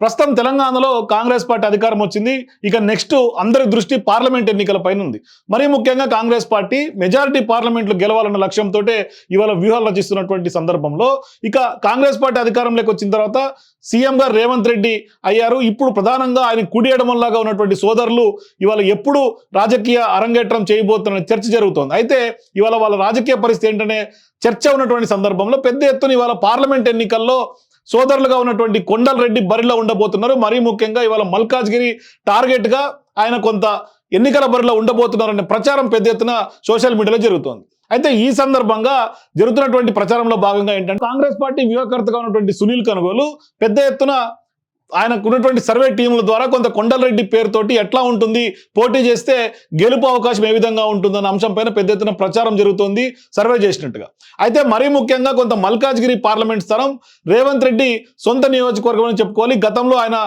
ప్రస్తుతం తెలంగాణలో కాంగ్రెస్ పార్టీ అధికారం వచ్చింది. ఇక నెక్స్ట్ అందరి దృష్టి పార్లమెంట్ ఎన్నికల పైన ఉంది మరీ ముఖ్యంగా కాంగ్రెస్ పార్టీ మెజారిటీ పార్లమెంట్లు గెలవాలన్న లక్ష్యంతో ఇవాళ వ్యూహాలు రచిస్తున్నటువంటి సందర్భంలో ఇక కాంగ్రెస్ పార్టీ అధికారంలోకి వచ్చిన తర్వాత సీఎంగా రేవంత్ రెడ్డి అయ్యారు. ఇప్పుడు ప్రధానంగా ఆయన కుడి ఎడమల్లాగా ఉన్నటువంటి సోదరులు ఇవాళ ఎప్పుడు రాజకీయ అరంగేట్రం చేయబోతున్న చర్చ జరుగుతోంది. అయితే ఇవాళ వాళ్ళ రాజకీయ పరిస్థితి ఏంటనే చర్చ ఉన్నటువంటి సందర్భంలో పెద్ద ఎత్తున ఇవాళ పార్లమెంట్ ఎన్నికల్లో సోదరులుగా ఉన్నటువంటి కొండల రెడ్డి బరిలో ఉండబోతున్నారు. మరీ ముఖ్యంగా ఇవాళ మల్కాజ్గిరి టార్గెట్గా ఆయన కొంత ఎన్నికల బరిలో ఉండబోతున్నారనే ప్రచారం పెద్ద ఎత్తున సోషల్ మీడియాలో జరుగుతోంది. అయితే ఈ సందర్భంగా జరుగుతున్నటువంటి ప్రచారంలో భాగంగా ఏంటంటే కాంగ్రెస్ పార్టీ వ్యూహకర్తగా ఉన్నటువంటి సునీల్ కనుగోలు పెద్ద ఎత్తున ఆయనకు ఉన్నటువంటి సర్వే టీముల ద్వారా కొంత కొండలరెడ్డి పేరుతోటి ఎట్లా ఉంటుంది? పోటీ చేస్తే గెలుపు అవకాశం ఏ విధంగా ఉంటుందన్న అంశం పైన పెద్ద ఎత్తున ప్రచారం జరుగుతోంది. సర్వే చేసినట్టుగా. అయితే మరీ ముఖ్యంగా కొంత మల్కాజ్గిరి పార్లమెంట్ స్థలం రేవంత్ రెడ్డి సొంత నియోజకవర్గం అని చెప్పుకోవాలి. గతంలో ఆయన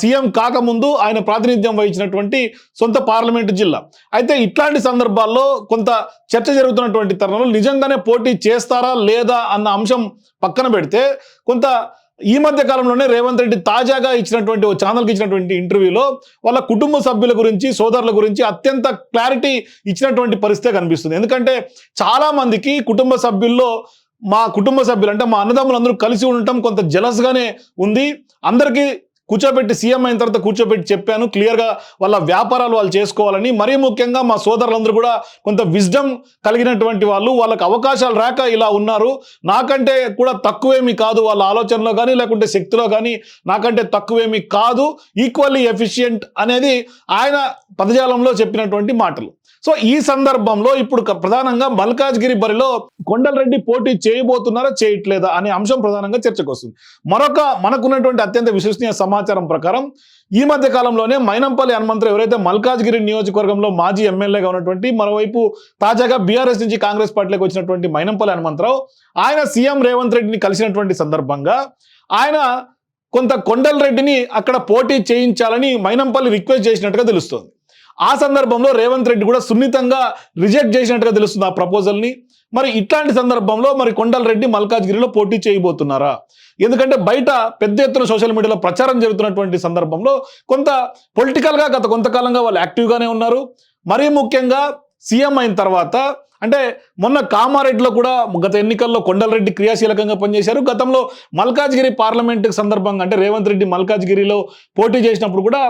సీఎం కాకముందు ఆయన ప్రాతినిధ్యం వహించినటువంటి సొంత పార్లమెంటు జిల్లా. అయితే ఇట్లాంటి సందర్భాల్లో కొంత చర్చ జరుగుతున్నటువంటి తరుణంలో నిజంగానే పోటీ చేస్తారా లేదా అన్న అంశం పక్కన పెడితే కొంత ఈ మధ్య కాలంలోనే రేవంత్ రెడ్డి తాజాగా ఇచ్చినటువంటి ఓ ఛానల్కి ఇచ్చినటువంటి ఇంటర్వ్యూలో వాళ్ళ కుటుంబ సభ్యుల గురించి సోదరుల గురించి అత్యంత క్లారిటీ ఇచ్చినటువంటి పరిస్థితే కనిపిస్తుంది. ఎందుకంటే చాలామందికి కుటుంబ సభ్యుల్లో మా కుటుంబ సభ్యులు అంటే మా అన్నదమ్ములందరూ కలిసి ఉండటం కొంత జలస్గానే ఉంది. అందరికీ కూర్చోబెట్టి సీఎం అయిన తర్వాత కూర్చోబెట్టి చెప్పాను. క్లియర్గా వాళ్ళ వ్యాపారాలు వాళ్ళు చేసుకోవాలని. మరీ ముఖ్యంగా మా సోదరులందరూ కూడా కొంత విజ్డమ్ కలిగినటువంటి వాళ్ళు. వాళ్ళకి అవకాశాలు రాక ఇలా ఉన్నారు. నాకంటే కూడా తక్కువేమీ కాదు వాళ్ళ ఆలోచనలో కానీ లేకుంటే శక్తిలో కానీ నాకంటే తక్కువేమీ కాదు. ఈక్వల్లీ ఎఫిషియంట్ అనేది ఆయన పదజాలంలో చెప్పినటువంటి మాటలు. సో ఈ సందర్భంలో ఇప్పుడు ప్రధానంగా మల్కాజ్గిరి బరిలో కొండలరెడ్డి పోటీ చేయబోతున్నారా చేయట్లేదా అనే అంశం ప్రధానంగా చర్చకు వస్తుంది మరొక మనకున్నటువంటి అత్యంత విశ్వసనీయ సమాచారం ప్రకారం ఈ మధ్య కాలంలోనే మైనంపల్లి హనుమంతరావు ఎవరైతే మల్కాజ్గిరి నియోజకవర్గంలో మాజీ ఎమ్మెల్యేగా ఉన్నటువంటి మరోవైపు తాజాగా బీఆర్ఎస్ నుంచి కాంగ్రెస్ పార్టీలోకి వచ్చినటువంటి మైనంపల్లి హనుమంతరావు ఆయన సీఎం రేవంత్ రెడ్డిని కలిసినటువంటి సందర్భంగా ఆయన కొంత కొండల్ రెడ్డిని అక్కడ పోటీ చేయించాలని మైనంపల్లి రిక్వెస్ట్ చేసినట్టుగా తెలుస్తోంది. ఆ సందర్భంలో రేవంత్ రెడ్డి కూడా సున్నితంగా రిజెక్ట్ చేసినట్టుగా తెలుస్తుంది ఆ ప్రపోజల్ని. మరి ఇట్లాంటి సందర్భంలో మరి కొండల్ రెడ్డి మల్కాజ్గిరిలో పోటీ చేయబోతున్నారా? ఎందుకంటే బయట పెద్ద ఎత్తున సోషల్ మీడియాలో ప్రచారం జరుగుతున్నటువంటి సందర్భంలో కొంత పొలిటికల్గా గత కొంతకాలంగా వాళ్ళు యాక్టివ్గానే ఉన్నారు. మరీ ముఖ్యంగా సీఎం అయిన తర్వాత అంటే మొన్న కామారెడ్డిలో కూడా గత ఎన్నికల్లో కొండలరెడ్డి క్రియాశీలకంగా పనిచేశారు. గతంలో మల్కాజ్గిరి పార్లమెంట్ సందర్భంగా అంటే రేవంత్ రెడ్డి మల్కాజ్గిరిలో పోటీ చేసినప్పుడు కూడా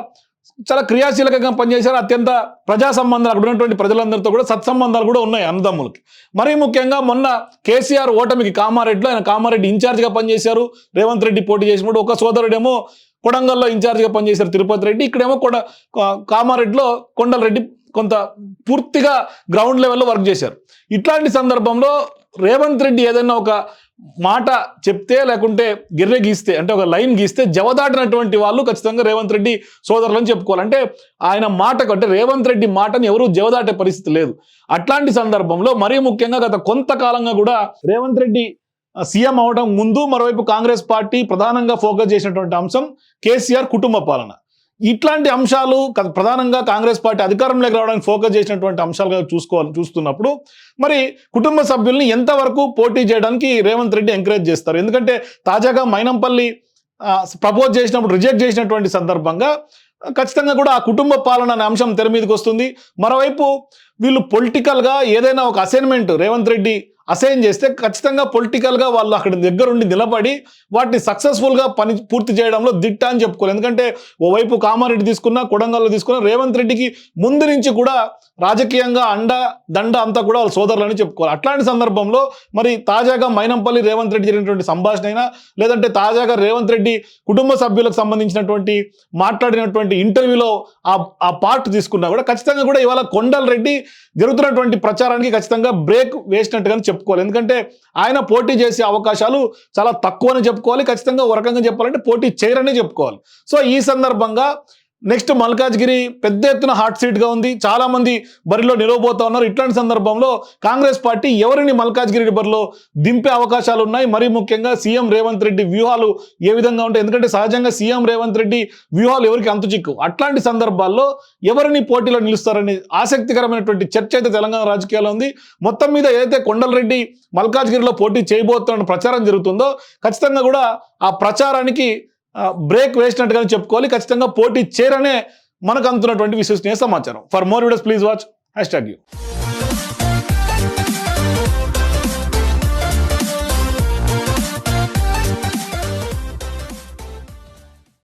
చాలా క్రియాశీలకంగా పనిచేశారు. అత్యంత ప్రజా సంబంధాలు అక్కడ ఉన్నటువంటి ప్రజలందరితో కూడా సత్సంబంధాలు కూడా ఉన్నాయి అన్నదమ్ములకి. మరీ ముఖ్యంగా మొన్న కేసీఆర్ ఓటమికి కామారెడ్డిలో ఆయన కామారెడ్డి ఇన్ఛార్జ్గా పనిచేశారు. రేవంత్ రెడ్డి పోటీ చేసినప్పుడు ఒక సోదరుడేమో కొడంగల్లో ఇన్ఛార్జ్గా పనిచేశారు తిరుపతి రెడ్డి. ఇక్కడేమో కొడ కామారెడ్డిలో కొండలరెడ్డి కొంత పూర్తిగా గ్రౌండ్ లెవెల్లో వర్క్ చేశారు. ఇట్లాంటి సందర్భంలో రేవంత్ రెడ్డి ఏదైనా ఒక మాట చెప్తే లేకుంటే గిర్రె గీస్తే అంటే ఒక లైన్ గీస్తే జవదాటినటువంటి వాళ్ళు ఖచ్చితంగా రేవంత్ రెడ్డి సోదరులని చెప్పుకోవాలి. అంటే ఆయన మాటకు అంటే రేవంత్ రెడ్డి మాటని ఎవరూ జవదాటే పరిస్థితి లేదు. అట్లాంటి సందర్భంలో మరీ ముఖ్యంగా గత కొంతకాలంగా కూడా రేవంత్ రెడ్డి సీఎం అవడం ముందు మరోవైపు కాంగ్రెస్ పార్టీ ప్రధానంగా ఫోకస్ చేసినటువంటి అంశం కేసీఆర్ కుటుంబ పాలన. ఇట్లాంటి అంశాలు ప్రధానంగా కాంగ్రెస్ పార్టీ అధికారంలోకి రావడానికి ఫోకస్ చేసినటువంటి అంశాలుగా చూసుకోవాలి చూస్తున్నప్పుడు మరి కుటుంబ సభ్యుల్ని ఎంతవరకు పోటీ చేయడానికి రేవంత్ రెడ్డి ఎంకరేజ్ చేస్తారు? ఎందుకంటే తాజాగా మైనంపల్లి ప్రపోజ్ చేసినప్పుడు రిజెక్ట్ చేసినటువంటి సందర్భంగా ఖచ్చితంగా కూడా ఆ కుటుంబ పాలన అనే అంశం తెర మీదకి వస్తుంది. మరోవైపు వీళ్ళు పొలిటికల్గా ఏదైనా ఒక అసైన్మెంట్ రేవంత్ రెడ్డి అసైన్ చేస్తే ఖచ్చితంగా పొలిటికల్గా వాళ్ళు అక్కడ దగ్గరుండి నిలబడి వాటిని సక్సెస్ఫుల్గా పని పూర్తి చేయడంలో దిట్ట అని చెప్పుకోవాలి. ఎందుకంటే ఓవైపు కామారెడ్డి తీసుకున్నా కొడంగల్లో తీసుకున్నా రేవంత్ రెడ్డికి ముందు నుంచి కూడా రాజకీయంగా అండ దండ అంతా కూడా వాళ్ళ సోదరులని చెప్పుకోవాలి. అట్లాంటి సందర్భంలో మరి తాజాగా మైనంపల్లి రేవంత్ రెడ్డి జరిగినటువంటి సంభాషణ అయినా లేదంటే తాజాగా రేవంత్ రెడ్డి కుటుంబ సభ్యులకు సంబంధించినటువంటి మాట్లాడినటువంటి ఇంటర్వ్యూలో ఆ ఆ పార్ట్ తీసుకున్నా కూడా ఖచ్చితంగా కూడా ఇవాళ కొండల్ రెడ్డి జరుగుతున్నటువంటి ప్రచారానికి ఖచ్చితంగా బ్రేక్ వేసినట్టుగానే చెప్పుకోవాలి. ఎందుకంటే ఆయన పోటీ చేసే అవకాశాలు చాలా తక్కువ అని చెప్పుకోవాలి. ఖచ్చితంగా ఒక రకంగా చెప్పాలంటే పోటీ చేయరనే చెప్పుకోవాలి. సో ఈ సందర్భంగా నెక్స్ట్ మల్కాజ్గిరి పెద్ద ఎత్తున హాట్ సీట్గా ఉంది. చాలామంది బరిలో నిలవబోతా ఉన్నారు. ఇట్లాంటి సందర్భంలో కాంగ్రెస్ పార్టీ ఎవరిని మల్కాజ్గిరి బరిలో దింపే అవకాశాలు ఉన్నాయి? మరి ముఖ్యంగా సీఎం రేవంత్ రెడ్డి వ్యూహాలు ఏ విధంగా ఉంటాయి? ఎందుకంటే సహజంగా సీఎం రేవంత్ రెడ్డి వ్యూహాలు ఎవరికి అంతు చిక్కు అట్లాంటి సందర్భాల్లో ఎవరిని పోటీలో నిలుస్తారని ఆసక్తికరమైనటువంటి చర్చ అయితే తెలంగాణ రాజకీయాల్లో ఉంది. మొత్తం మీద ఏదైతే కొండలరెడ్డి మల్కాజ్గిరిలో పోటీ చేయబోతున్న ప్రచారం జరుగుతుందో ఖచ్చితంగా కూడా ఆ ప్రచారానికి బ్రేక్ వేసినట్టుగానే చెప్పుకోవాలి. ఖచ్చితంగా పోటీ చేరనే మనకు అందుతున్నటువంటి విశ్వసనీయ సమాచారం. For more videos please watch hashtag U